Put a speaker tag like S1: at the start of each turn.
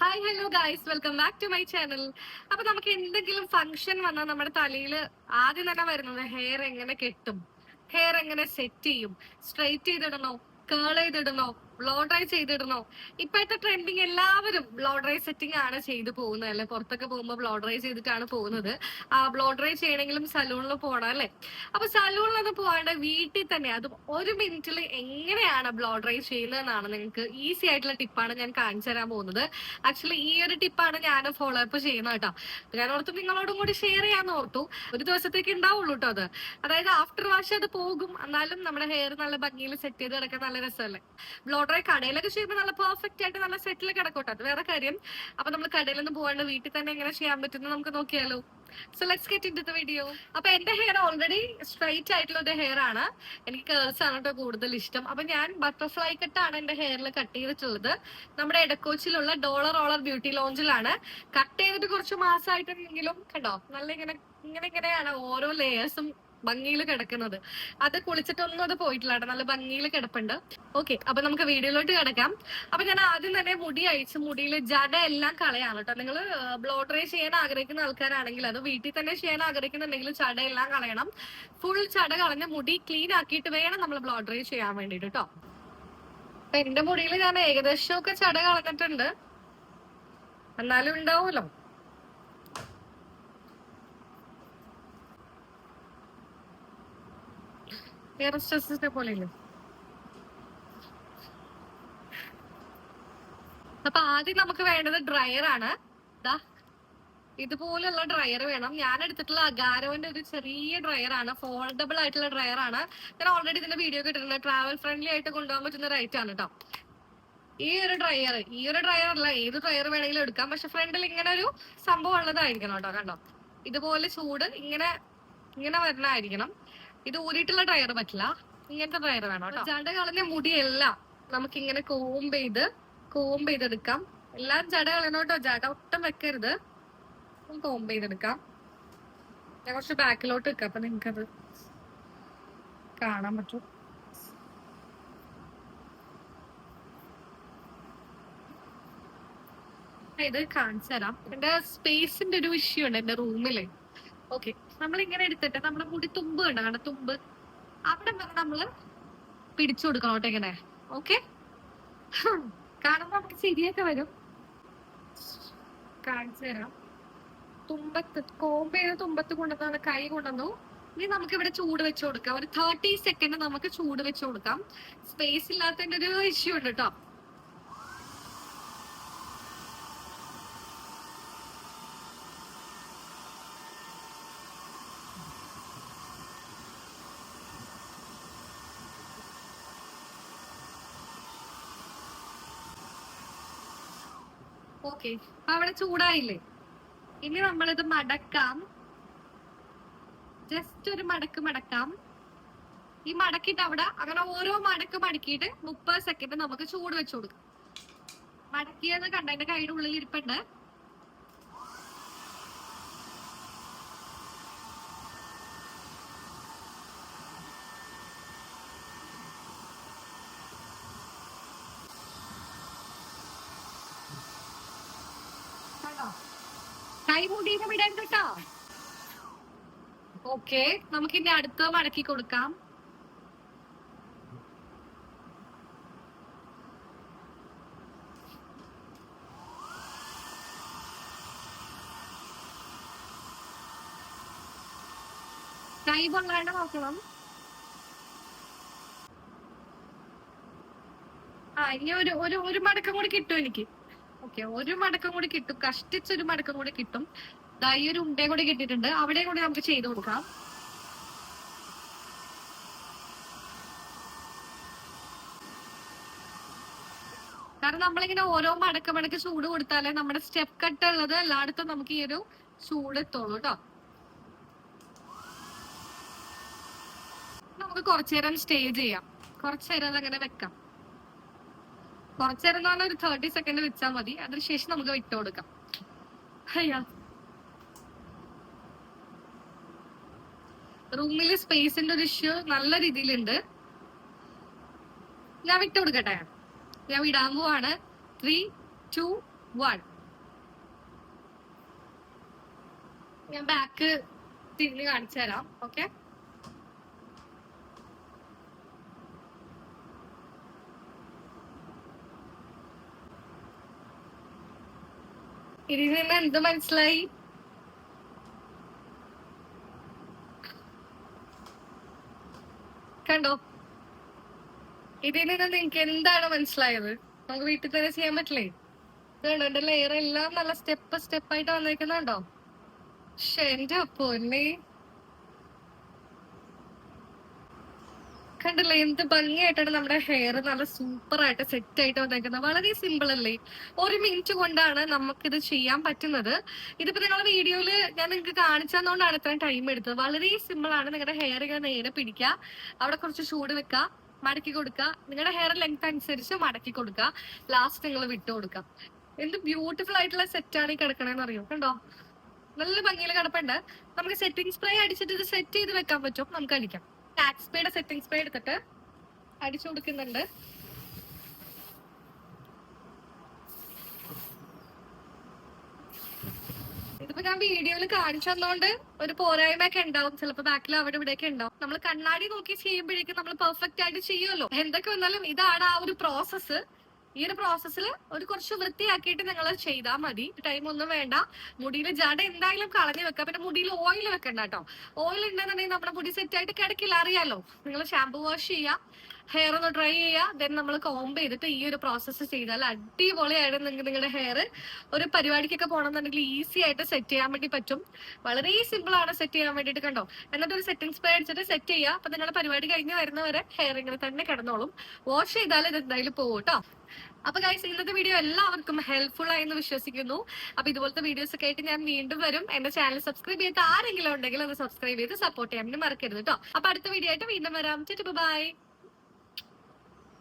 S1: Hi hello guys welcome back to my channel അപ്പൊ നമുക്ക് എന്തെങ്കിലും ഫംഗ്ഷൻ വന്നാൽ നമ്മുടെ തലയിൽ ആദ്യം തന്നെ വരുന്നത് ഹെയർ എങ്ങനെ കെട്ടും? ഹെയർ എങ്ങനെ സെറ്റ് ചെയ്യും? സ്ട്രെയിറ്റ് ചെയ്തിടണോ? കേൾ ചെയ്തിടണോ? ബ്ലോ ഡ്രൈ ചെയ്തിടണോ? ഇപ്പോഴത്തെ ട്രെൻഡിങ് എല്ലാവരും ബ്ലോ ഡ്രൈ സെറ്റിംഗ് ആണ് ചെയ്ത് പോകുന്നത് അല്ലെ? പുറത്തൊക്കെ പോകുമ്പോൾ ബ്ലോ ഡ്രൈ ചെയ്തിട്ടാണ് പോകുന്നത്. ആ ബ്ലോ ഡ്രൈ ചെയ്യണമെങ്കിലും സലൂണിൽ പോകണം അല്ലെ? അപ്പൊ സലൂണിലൊന്നും പോകാണ്ട് വീട്ടിൽ തന്നെ അത് ഒരു മിനിറ്റിൽ എങ്ങനെയാണ് ബ്ലോ ഡ്രൈ ചെയ്യുന്നതെന്നാണ് നിങ്ങൾക്ക് ഈസി ആയിട്ടുള്ള ടിപ്പാണ് ഞാൻ കാണിച്ചു തരാൻ പോകുന്നത്. ആക്ച്വലി ഈ ഒരു ടിപ്പാണ് ഞാൻ ഫോളോ അപ്പ് ചെയ്യുന്നത് കേട്ടോ. ഞാൻ ഓർത്തു നിങ്ങളോടും കൂടി ഷെയർ ചെയ്യാന്ന് ഓർത്തു. ഒരു ദിവസത്തേക്ക് ഉണ്ടാവുള്ളൂ കേട്ടോ അത്. അതായത് ആഫ്റ്റർ വാഷ് അത് പോകും. എന്നാലും നമ്മുടെ ഹെയർ നല്ല ഭംഗിയിൽ സെറ്റ് ചെയ്ത് കിടക്കാൻ നല്ല രസമല്ലേ? ബ്ലോ ഡ്രൈ കടയിലൊക്കെ ചെയ്യുമ്പോൾ നല്ല പെർഫെക്റ്റ് ആയിട്ട് നല്ല സെറ്റിൽ കിടക്കോട്ടെ. അത് വേറെ കാര്യം. അപ്പൊ നമ്മൾ കടയിലൊന്നും പോകാണ്ട് വീട്ടിൽ തന്നെ എങ്ങനെ ചെയ്യാൻ പറ്റുന്ന നമുക്ക് നോക്കിയാലോ. So let's get into the video അപ്പൊ എന്റെ ഹെയർ ഓൾറെഡി സ്ട്രൈറ്റ് ആയിട്ടുള്ള ഒരു ഹെയർ ആണ്. എനിക്ക് കേൾസ് ആണ് കേട്ടോ കൂടുതൽ ഇഷ്ടം. അപ്പൊ ഞാൻ ബട്ടർഫ്ലൈ കട്ടാണ് എന്റെ ഹെയറിൽ കട്ട് ചെയ്തിട്ടുള്ളത്. നമ്മുടെ ഇടക്കോച്ചിലുള്ള ഡോളർ റോളർ ബ്യൂട്ടി ലോഞ്ചിലാണ് കട്ട് ചെയ്തിട്ട് കുറച്ച് മാസമായിട്ടുണ്ടെങ്കിലും കണ്ടോ? നല്ല ഇങ്ങനെ ഇങ്ങനെ ഇങ്ങനെയാണ് ഓരോ ലേയേഴ്സും ഭംഗിയിൽ കിടക്കുന്നത്. അത് കുളിച്ചിട്ടൊന്നും അത് പോയിട്ടില്ല കേട്ടോ. നല്ല ഭംഗിയിൽ കിടപ്പുണ്ട്. ഓക്കെ അപ്പൊ നമുക്ക് വീഡിയോയിലോട്ട് കിടക്കാം. അപ്പൊ ഞാൻ ആദ്യം തന്നെ മുടി അഴിച്ച് മുടിയിൽ ജട എല്ലാം കളയാണ് കേട്ടോ. നിങ്ങൾ ബ്ലോ ഡ്രൈ ചെയ്യാൻ ആഗ്രഹിക്കുന്ന ആൾക്കാരാണെങ്കിൽ അത് വീട്ടിൽ തന്നെ ചെയ്യാൻ ആഗ്രഹിക്കുന്നുണ്ടെങ്കിൽ ചട എല്ലാം കളയണം. ഫുൾ ചട കളഞ്ഞ മുടി ക്ലീൻ ആക്കിയിട്ട് വേണം നമ്മൾ ബ്ലോ ഡ്രൈ ചെയ്യാൻ വേണ്ടിട്ട് കേട്ടോ. അപ്പൊ എന്റെ മുടിയിൽ ഞാൻ ഏകദേശം ഒക്കെ ചട കളഞ്ഞിട്ടുണ്ട്. എന്നാലും ഉണ്ടാവുമല്ലോ. ഹെയർ സ്ട്രെസ്സിന്റെ പോലെയല്ലേ? അപ്പൊ ആദ്യം നമുക്ക് വേണ്ടത് ഡ്രയർ ആണ്. ദാ ഇതുപോലുള്ള ഡ്രയർ വേണം. ഞാൻ എടുത്തിട്ടുള്ള അഗാരോന്റെ ഒരു ചെറിയ ഡ്രയർ ആണ്. ഫോൾഡബിൾ ആയിട്ടുള്ള ഡ്രയർ ആണ്. ഞാൻ ഓൾറെഡി ഇതിന്റെ വീഡിയോ കിട്ടിയിട്ടുണ്ട് ട്രാവൽ ഫ്രണ്ട്ലി ആയിട്ട് കൊണ്ടുപോകാൻ പറ്റുന്ന റൈറ്റ് ആണ് കേട്ടോ ഈ ഒരു ഡ്രയർ ഈ ഒരു ഡ്രയർ അല്ല ഏത് ഡ്രയർ വേണമെങ്കിലും എടുക്കാം. പക്ഷെ ഫ്രണ്ടിൽ ഇങ്ങനെ ഒരു സംഭവം ഉള്ളതായിരിക്കണം കേട്ടോ കണ്ടോ? ഇതുപോലെ ചൂട് ഇങ്ങനെ ഇങ്ങനെ വരുന്നതായിരിക്കണം ഇത് ഊരിയിട്ടുള്ള ടയർ പറ്റില്ല. ഇങ്ങനത്തെ ടയർ വേണം ജട കളഞ്ഞ മുടിയെല്ലാം. നമുക്ക് ഇങ്ങനെ കോമ്പ് ചെയ്ത് കോമ്പ് ചെയ്തെടുക്കാം. എല്ലാം ജട കളയണോട്ടോ ജട ഒട്ടും വെക്കരുത്. കോമ്പ് ചെയ്തെടുക്കാം. ഞാൻ കുറച്ച് ബാക്കിലോട്ട് വെക്കാം അപ്പൊ നിങ്ങൾക്കത് കാണാൻ പറ്റും. ഇത് കാണിച്ചു തരാം. എന്റെ സ്പേസിന്റെ ഒരു ഇഷ്യൂ ഉണ്ട് എന്റെ റൂമിൽ ഓക്കെ നമ്മൾ ഇങ്ങനെ എടുത്തിട്ട് നമ്മുടെ മുടി തുമ്പ് കണ്ട? കണ്ട? തുമ്പ്. അവിടെ വരെ നമ്മൾ പിടിച്ചു കൊടുക്കണം കേട്ടോ ഇങ്ങനെ. ഓക്കെ കാണുമ്പോ നമുക്ക് ശരിയൊക്കെ വരും. കാണിച്ചു തരാം. തുമ്പത്ത് കോമ്പ് ചെയ്ത് തുമ്പത്ത് കൊണ്ടുവന്നാണ് കൈ കൊണ്ടുവന്നു. ഇനി നമുക്ക് ഇവിടെ ചൂട് വെച്ച് കൊടുക്കാം. ഒരു തേർട്ടി സെക്കൻഡ് നമുക്ക് ചൂട് വെച്ച് കൊടുക്കാം. സ്പേസ് ഇല്ലാത്തതിന്റെ ഒരു ഇഷ്യൂ ഉണ്ട് കേട്ടോ. ഓക്കെ. അവിടെ ചൂടായില്ലേ? ഇനി നമ്മളിത് മടക്കാം. ജസ്റ്റ് ഒരു മടക്ക് മടക്കാം. ഈ മടക്കിട്ട് അവിടെ അങ്ങനെ ഓരോ മടക്ക് മടക്കിയിട്ട് മുപ്പത് സെക്കൻഡ് നമുക്ക് ചൂട് വെച്ചു കൊടുക്കാം. മടക്കിയെന്ന് കണ്ട? എന്റെ കൈയുടെ ഉള്ളിൽ ഇരിപ്പുണ്ട് കണ്ടോ? കൈ മുടിയുടെ വിടാൻ കേട്ടോ. ഓക്കെ നമുക്ക് ഇനി അടുത്ത മടക്കി കൊടുക്കാം. ആ ഇനി ഒരു ഒരു മടക്കം കൂടി കിട്ടും എനിക്ക്. ഓക്കെ ഒരു മടക്കം കൂടി കിട്ടും. കഷ്ടിച്ചൊരു മടക്കം കൂടി കിട്ടും. ദാ ഈ ഒരു ഉണ്ടയും കൂടി കിട്ടിയിട്ടുണ്ട്. അവിടെയും കൂടി നമുക്ക് ചെയ്ത് കൊടുക്കാം. കാരണം നമ്മളിങ്ങനെ ഓരോ മടക്ക മടക്ക് ചൂട് കൊടുത്താലേ നമ്മുടെ സ്റ്റെപ്പ് കട്ട് ഉള്ളത് എല്ലായിടത്തും നമുക്ക് ഈ ഒരു ചൂട് എത്തുള്ളൂ കേട്ടോ നമുക്ക് കുറച്ചു നേരം സ്റ്റേ ചെയ്യാം. കുറച്ചു നേരം അങ്ങനെ വെക്കാം. കുറച്ചു നേരം എന്ന് പറഞ്ഞാൽ ഒരു തേർട്ടി സെക്കൻഡ് വെച്ചാൽ മതി. അതിനുശേഷം നമുക്ക് വിട്ടു കൊടുക്കാം. അയ്യാ. റൂമിൽ സ്പേസിന്റെ ഒരു ഇഷ്യൂ നല്ല രീതിയിലുണ്ട്. ഞാൻ വിട്ടു കൊടുക്കട്ടെ? ഞാൻ വിടാൻ പോവാണ്. ത്രീ ടു വൺ ഞാൻ ബാക്ക് തിരിഞ്ഞ് കാണിച്ചു തരാം ഓക്കെ ഇതിൽ നിന്ന് എന്ത് മനസ്സിലായി? കണ്ടോ? ഇതിൽ നിന്ന് നിങ്ങൾക്ക് എന്താണ് മനസ്സിലായത്? നമുക്ക് വീട്ടിൽ തന്നെ ചെയ്യാൻ പറ്റില്ലേ? ഇതുണ്ടോ? ലെയർ എല്ലാം നല്ല സ്റ്റെപ്പ് സ്റ്റെപ്പ് ആയിട്ട് വന്നേക്കുന്നുണ്ടോ? പക്ഷെ എന്റെ പൊന്നെ. കണ്ടില്ലേ എന്ത് ഭംഗിയായിട്ടാണ് നമ്മുടെ ഹെയർ നല്ല സൂപ്പർ ആയിട്ട് സെറ്റ് ആയിട്ട് വന്നേക്കുന്നത്. വളരെ സിമ്പിൾ അല്ലേ? ഒരു മിനിറ്റ് കൊണ്ടാണ് നമുക്കിത് ചെയ്യാൻ പറ്റുന്നത്. ഇതിപ്പോ നിങ്ങളെ വീഡിയോയിൽ ഞാൻ നിങ്ങൾക്ക് കാണിച്ചതുകൊണ്ടാണ് ഇത്രയും ടൈം എടുത്തത്. വളരെ സിമ്പിൾ ആണ് നിങ്ങളുടെ ഹെയർ ഇങ്ങനെ നേരെ പിടിക്കുക. അവിടെ കുറച്ച് ചൂട് വെക്കുക മടക്കി കൊടുക്കുക. നിങ്ങളുടെ ഹെയർ ലെങ്ത് അനുസരിച്ച് മടക്കി കൊടുക്കുക. ലാസ്റ്റ് നിങ്ങൾ വിട്ടു കൊടുക്കുക. എന്ത് ബ്യൂട്ടിഫുൾ ആയിട്ടുള്ള സെറ്റാണ് ഈ കിടക്കണേന്ന് അറിയോ? കണ്ടോ? നല്ല ഭംഗിയിൽ കിടപ്പുണ്ട്. നമുക്ക് സെറ്റിംഗ് സ്പ്രേ അടിച്ചിട്ട് ഇത് സെറ്റ് ചെയ്ത് വെക്കാൻ പറ്റും. നമുക്ക് അടിക്കാം. ടാക്സ് പേയുടെ സെറ്റിംഗ് സ്പ്രേ എടുത്തിട്ട് അടിച്ചു കൊടുക്കുന്നുണ്ട്. ഇതിപ്പോ ഞാൻ വീഡിയോയിൽ കാണിച്ചു തന്നോണ്ട് ഒരു പോരായ്മ ഒക്കെ ഉണ്ടാവും. ചിലപ്പോ ബാക്കിൽ അവിടെ ഇവിടെ ഒക്കെ ഉണ്ടാവും. നമ്മൾ കണ്ണാടി നോക്കി ചെയ്യുമ്പോഴേക്കും നമ്മൾ പെർഫെക്റ്റ് ആയിട്ട് ചെയ്യുമല്ലോ. എന്തൊക്കെ വന്നാലും ഇതാണ് ആ ഒരു പ്രോസസ്സ് ഈ ഒരു പ്രോസസ്സിൽ ഒരു കുറച്ച് വൃത്തിയാക്കിയിട്ട് നിങ്ങൾ ചെയ്താൽ മതി. ടൈം ഒന്നും വേണ്ട. മുടിയിൽ ജട എന്തായാലും കളഞ്ഞു വെക്കാം. പിന്നെ മുടിയിൽ ഓയിൽ വെക്കണ്ട കേട്ടോ ഓയിൽ ഉണ്ടെന്നുണ്ടെങ്കിൽ നമ്മുടെ മുടി സെറ്റ് ആയിട്ട് കിടക്കില്ല. അറിയാലോ? നിങ്ങൾ ഷാമ്പു വാഷ് ചെയ്യുക ഹെയർ ഒന്ന് ഡ്രൈ ചെയ്യുക ദെൻ നമ്മൾ കോംബ് ചെയ്തിട്ട് ഈ ഒരു പ്രോസസ്സ് ചെയ്താൽ അടിപൊളിയായിട്ട് നിങ്ങൾക്ക് നിങ്ങളുടെ ഹെയർ ഒരു പരിപാടിക്കൊക്കെ പോകണമെന്നുണ്ടെങ്കിൽ ഈസി ആയിട്ട് സെറ്റ് ചെയ്യാൻ വേണ്ടി പറ്റും. വളരെ സിമ്പിൾ ആണ് സെറ്റ് ചെയ്യാൻ വേണ്ടിയിട്ട് കണ്ടോ. എന്നിട്ട് ഒരു സെറ്റിംഗ് സ്പ്രേ അടിച്ചിട്ട് സെറ്റ് ചെയ്യുക അപ്പൊ നിങ്ങളുടെ പരിപാടി കഴിഞ്ഞ് വരുന്നവരെ ഹെയർ ഇങ്ങനെ തന്നെ കിടന്നോളും. വാഷ് ചെയ്താൽ ഇത് എന്തായാലും പോകും കേട്ടോ അപ്പൊ ഗൈസ് ഇന്നത്തെ വീഡിയോ എല്ലാവർക്കും ഹെൽപ്ഫുൾ ആയി എന്ന് വിശ്വസിക്കുന്നു. അപ്പൊ ഇതുപോലത്തെ വീഡിയോസ് ഒക്കെ ആയിട്ട് ഞാൻ വീണ്ടും വരും. എന്റെ ചാനൽ സബ്സ്ക്രൈബ് ചെയ്ത് ആരെങ്കിലും ഉണ്ടെങ്കിൽ അത് സബ്സ്ക്രൈബ് ചെയ്ത് സപ്പോർട്ട് ചെയ്യാൻ മറക്കരുത് കേട്ടോ അപ്പൊ അടുത്ത വീഡിയോ ആയിട്ട് വീണ്ടും വരാം. ബൈ